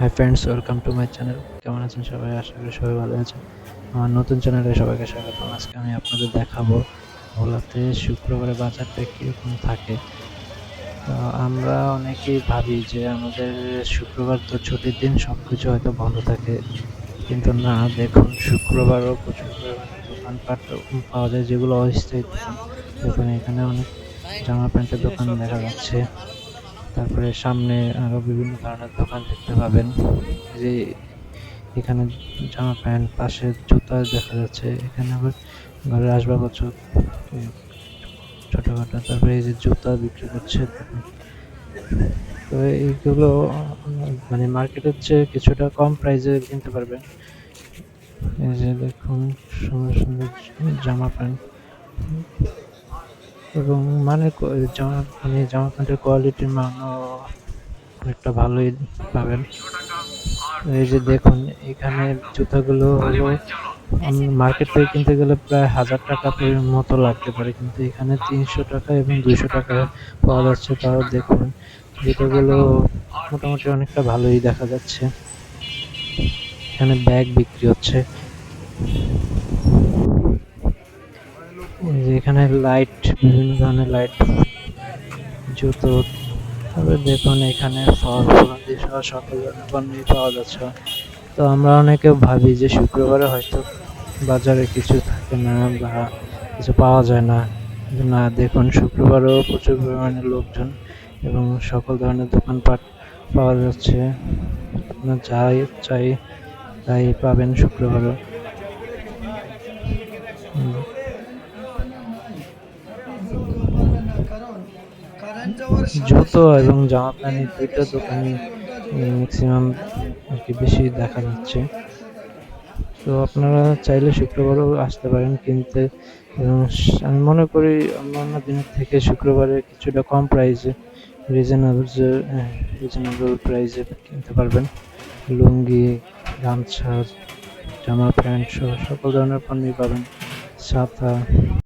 Hi friends welcome to my channel কেমন আছেন সবাই? আশা করি সবাই ভালো আছেন। আমার নতুন চ্যানেলে সবাইকে স্বাগত আজকে আমি আপনাদের দেখাবো ভোলাতে শুক্রবারে বাজারটা কীরকম থাকে। আমরা অনেকেই ভাবি যে আমাদের শুক্রবার তো ছুটির দিন সব কিছু হয়তো বন্ধ থাকে। কিন্তু না, দেখুন, শুক্রবারও প্রচুর পরিমাণে দোকানপাট পাওয়া যায় যেগুলো অস্থায়ী দোকান। দেখুন, এখানে অনেক জামা প্যান্টের দোকান দেখা যাচ্ছে। তারপরে সামনে আরও বিভিন্ন ধরনের দোকান দেখতে পাবেন। যে এখানে জামা প্যান্ট পাশে জুতা দেখা যাচ্ছে, এখানে আবার ঘরের আসবাবপত্র ছোটখাটো, তারপরে এই যে জুতা বিক্রি করছে। তো এইগুলো মানে মার্কেটের চেয়ে কিছুটা কম প্রাইসে কিনতে পারবেন। এই যে দেখুন, সুন্দর সুন্দর জামা প্যান্ট। এবং মানে জামা মানে জামা প্যান্টের কোয়ালিটির মানও অনেকটা ভালোই পাবেন। এই যে দেখুন, এখানে জুতাগুলো হলো মার্কেট থেকে কিনতে গেলে প্রায় হাজার টাকা মতো লাগতে পারে। কিন্তু এখানে তিনশো টাকা এবং দুইশো টাকা পাওয়া যাচ্ছে। তাও দেখুন, জুতোগুলো মোটামুটি অনেকটা ভালোই দেখা যাচ্ছে। এখানে ব্যাগ বিক্রি হচ্ছে। এখানে লাইট বিভিন্ন ধরনের লাইট জুতো, তারপরে দেখুন এখানে ফল ফলাদি সহ সকল ধরনের পণ্যই পাওয়া যাচ্ছে। তো আমরা অনেকে ভাবি যে শুক্রবারে হয়তো বাজারে কিছু থাকে না বা কিছু পাওয়া যায় না। না, দেখুন, শুক্রবারেও প্রচুর পরিমাণে লোকজন এবং সকল ধরনের দোকানপাট পাওয়া যাচ্ছে। যাই চাই, তাই পাবেন শুক্রবারও। জুতো এবং জামা প্যান্ট দুইটা দোকানই ম্যাক্সিমাম আর কি বেশি দেখা যাচ্ছে। তো আপনারা চাইলে শুক্রবারও আসতে পারেন কিনতে। এবং আমি মনে করি অন্যান্য দিনের থেকে শুক্রবারে কিছুটা কম প্রাইসে রিজনেবল রিজনেবল প্রাইসে কিনতে পারবেন। লুঙ্গি, গামছা, জামা প্যান্ট সহ সকল ধরনের পণ্যই পাবেন। ছাতা